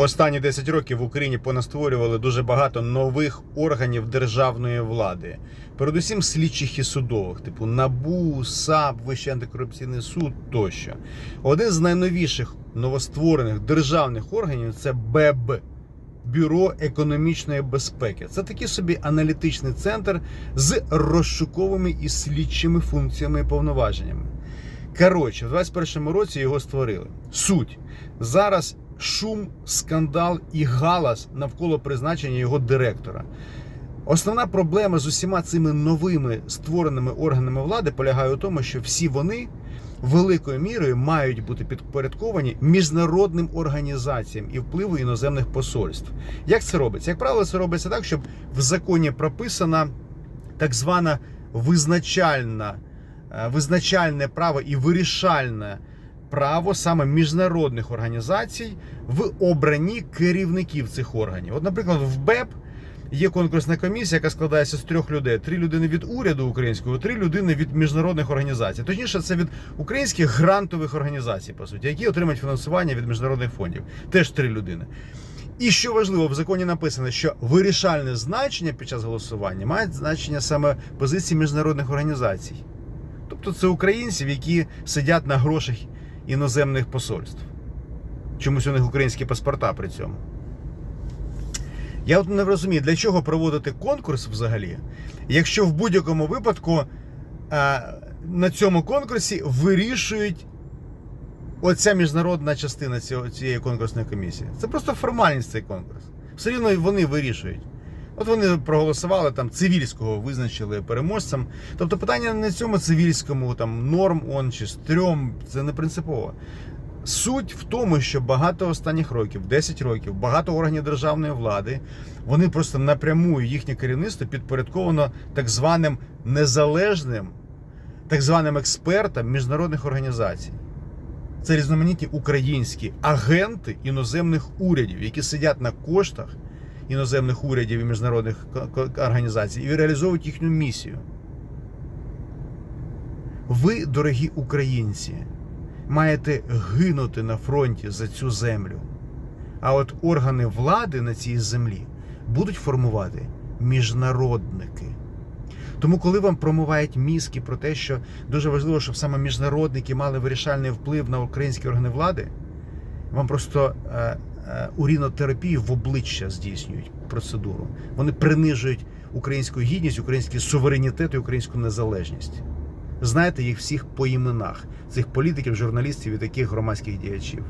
Останні 10 років в Україні понастворювали дуже багато нових органів державної влади, передусім слідчих і судових, типу НАБУ, САП, Вищий антикорупційний суд тощо. Один з найновіших новостворених державних органів це БЕБ. Бюро економічної безпеки. Це такий собі аналітичний центр з розшуковими і слідчими функціями і повноваженнями. Коротше, в 21-му році його створили. Суть. Зараз шум, скандал і галас навколо призначення його директора. Основна проблема з усіма цими новими створеними органами влади полягає у тому, що всі вони великою мірою мають бути підпорядковані міжнародним організаціям і впливу іноземних посольств. Як це робиться? Як правило, це робиться так, щоб в законі прописана так звана визначальна, е, визначальне право і вирішальне право саме міжнародних організацій в обранні керівників цих органів. От, наприклад, в БЕП є конкурсна комісія, яка складається з трьох людей: три людини від уряду українського, три людини від міжнародних організацій. Точніше, це від українських грантових організацій, по суті, які отримують фінансування від міжнародних фондів. Теж три людини. І що важливо, в законі написано, що вирішальне значення під час голосування мають значення саме позиції міжнародних організацій. Тобто це українців, які сидять на грошах іноземних посольств. Чомусь у них українські паспорта при цьому. Я от не розумію, для чого проводити конкурс взагалі, якщо в будь-якому випадку е, на цьому конкурсі вирішують оця міжнародна частина цієї конкурсної комісії. Це просто формальність цей конкурс. Все рівно вони вирішують. От вони проголосували там цивільського, визначили переможцем. Тобто питання не в цьому цивільському, там норм он чи стрьом, це не принципово. Суть в тому, що багато останніх років, 10 років, багато органів державної влади, вони просто напряму їхнє керівництво підпорядковано так званим незалежним, так званим експертам міжнародних організацій. Це різноманітні українські агенти іноземних урядів, які сидять на коштах іноземних урядів і міжнародних організацій і реалізовують їхню місію. Ви, дорогі українці, маєте гинути на фронті за цю землю. А от органи влади на цій землі будуть формувати міжнародники. Тому, коли вам промивають мізки про те, що дуже важливо, щоб саме міжнародники мали вирішальний вплив на українські органи влади, вам просто е, е, в обличчя здійснюють процедуру. Вони принижують українську гідність, український суверенітет і українську незалежність. Знаєте їх всіх по іменах, цих політиків, журналістів і таких громадських діячів.